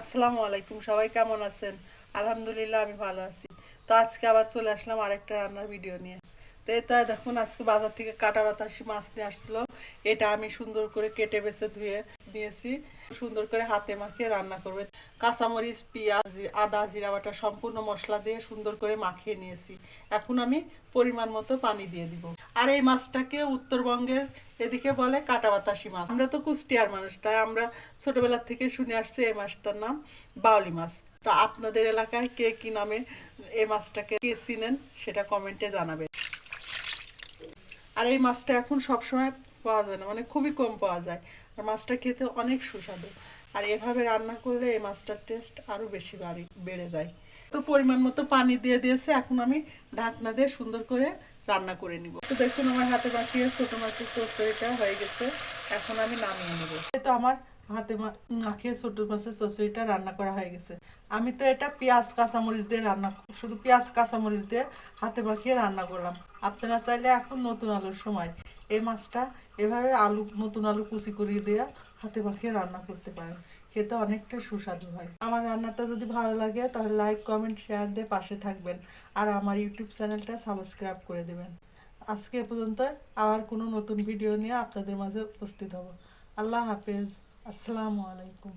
আসসালামু আলাইকুম, সবাই কেমন আছেন? আলহামদুলিল্লাহ, আমি ভালো আছি। তো আজকে আবার চলে আসলাম আরেকটা রান্নার ভিডিও নিয়ে। তো এটা দেখুন, আজকে বাজার থেকে কাটা বাতাসি মাছ নিয়ে আসছিল এটা আমি সুন্দর করে কেটে বেছে ধুয়ে নিয়েছি সুন্দর করে হাতে মাখিয়ে রান্না করবে। কাঁচামরিচ, পেঁয়াজ, আদা, জিরা বাটা সম্পূর্ণ মশলা দিয়ে সুন্দর করে মাখিয়ে নিয়েছি। এখন আমি পরিমাণ মতো পানি দিয়ে দিব। আর এই মাছটাকে উত্তরবঙ্গের এদিকে বলে কাটা বাতাসি মাছ। আমরা তো কুষ্টিয়ার মানুষ, তাই আমরা ছোটবেলা থেকে শুনে আসছি এই মাছটার নাম বাউলি মাছ। তা আপনাদের এলাকায় কে কি নামে এই মাছটাকে কে চিনেন সেটা কমেন্টে জানাবেন। আর এই মাছটা এখন সবসময় পাওয়া যায় না মানে খুবই কম পাওয়া যায়। আর মাছটা খেতে অনেক সুস্বাদু। আর এভাবে রান্না করলে এই মাছটার টেস্ট আরও বেশি বাড়ি, বেড়ে যায়। তো পরিমাণ মতো পানি দিয়ে দিয়েছে, এখন আমি ঢাকনা দিয়ে সুন্দর করে রান্না করে নিব। তো দেখুন আমার হাতে বাঁচিয়ে ছোটো মাছের চচড়িটা হয়ে গেছে। এখন আমি নামিয়ে নেব। তো আমার হাতে মাখিয়ে ছোট মাছের চচড়িটা রান্না করা হয়ে গেছে। আমি তো এটা পেঁয়াজ, কাঁচামরিচ দিয়ে রান্না শুধু পেঁয়াজ, কাঁচামরিচ দিয়ে হাতে মাখিয়ে রান্না করলাম। আপনারা চাইলে এখন নতুন আলুর সময় এই মাছটা এভাবে আলু, নতুন আলু কুচি করিয়ে দিয়ে হাতে মাখিয়ে রান্না করতে পারেন। খেতে অনেকটা সুস্বাদু হয়। আমার রান্নাটা যদি ভালো লাগে তাহলে লাইক, কমেন্ট, শেয়ার দিয়ে পাশে থাকবেন। আর আমার ইউটিউব চ্যানেলটা সাবস্ক্রাইব করে দেবেন। আজকে এ পর্যন্ত আবার কোনো নতুন ভিডিও নিয়ে আপনাদের মাঝে উপস্থিত হব। আল্লাহ হাফেজ। আসসালামু আলাইকুম।